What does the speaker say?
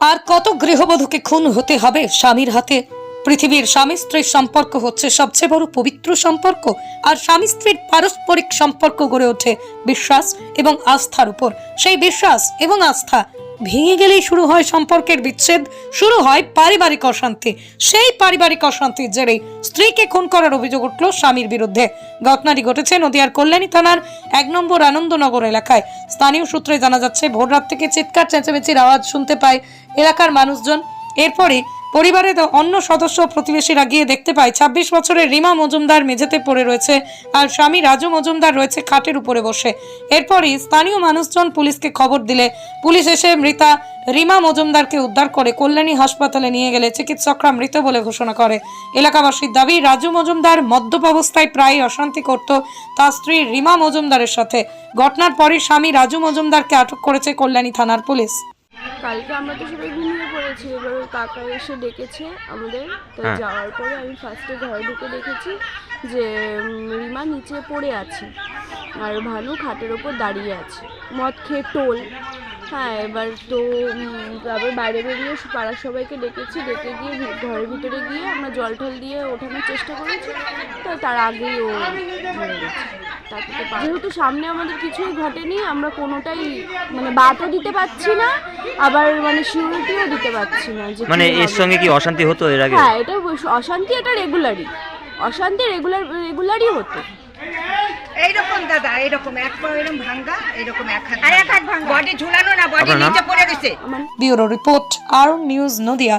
আর কত গৃহবধূকে খুন হতে হবে স্বামীর হাতে? পৃথিবীর স্বামী স্ত্রীর সম্পর্ক হচ্ছে সবচেয়ে বড় পবিত্র সম্পর্ক, আর স্বামী স্ত্রীর পারস্পরিক সম্পর্ক গড়ে ওঠে বিশ্বাস এবং আস্থার উপর। সেই বিশ্বাস এবং আস্থা ভেঙে গেলেই শুরু হয় সম্পর্কের বিচ্ছেদ, শুরু হয় পারিবারিক অশান্তি। সেই পারিবারিক অশান্তির জেরেই স্ত্রীকে খুন করার অভিযোগ উঠল স্বামীর বিরুদ্ধে। ঘটনাটি ঘটেছে নদিয়ার কল্যাণী থানার এক নম্বর আনন্দনগর এলাকায়। স্থানীয় সূত্রে জানা যাচ্ছে, ভোররাত থেকে চিৎকার, চেঁচামেচির আওয়াজ শুনতে পায় এলাকার মানুষজন। এরপরে পরিবারের অন্য সদস্য প্রতিবেশীরা গিয়ে দেখতে পায়, ছাব্বিশ বছরের রিমা মজুমদার মেঝেতে পড়ে রয়েছে আর স্বামী রাজু মজুমদার রয়েছে খাটের উপরে বসে। এরপরই স্থানীয় মানুষজন পুলিশকে খবর দিলে। পুলিশ এসে মৃতা রিমা মজুমদারকে উদ্ধার করে কল্যাণী হাসপাতালে নিয়ে গেলে চিকিৎসকরা মৃত বলে ঘোষণা করে। এলাকাবাসীর দাবি, রাজু মজুমদার মদ্যপ অবস্থায় প্রায় অশান্তি করত তার স্ত্রী রিমা মজুমদারের সাথে। ঘটনার পরই স্বামী রাজু মজুমদারকে আটক করেছে কল্যাণী থানার পুলিশ। কালকে আমরা তো সবাই ঘুমিয়ে পড়েছি এবার ওর কাকা এসে ডেকেছে আমাদের। তো হ্যাঁ। যাওয়ার পরে আমি ফার্স্টে ঘরে ঢুকে দেখেছি যে রিমা নিচে পড়ে আছে আর ভানু খাটের ওপর দাঁড়িয়ে আছে। মদ খেয়ে টোল। হ্যাঁ এবার তো তারপর বাইরে বেরিয়ে পাড়ার সবাইকে ডেকেছি ডেকে গিয়ে ঘরের ভিতরে গিয়ে আমরা জল টল দিয়ে ওঠানোর চেষ্টা করেছি। তো তার আগেই ও গেছে যেহেতু সামনে আমাদের কিছুই ঘটেনি আমরা কোনোটাই মানে বাতও দিতে পারছি না আবার মানে সিউরিটিও দিতে পারছি না যে মানে এর সঙ্গে কি অশান্তি হতো এর আগে? হ্যাঁ এটা অবশ্য- অশান্তি এটা রেগুলারই অশান্তি রেগুলার রেগুলারই হতো। এইরকম দাদা এইরকম এক পা এরকম ভাঙ্গা এরকম এক হাত আর এক হাত ভাঙ্গা। বডি ঝুলানো না বডি আপনার নাম? নিচে পড়ে আমার bureau report R news Nadia.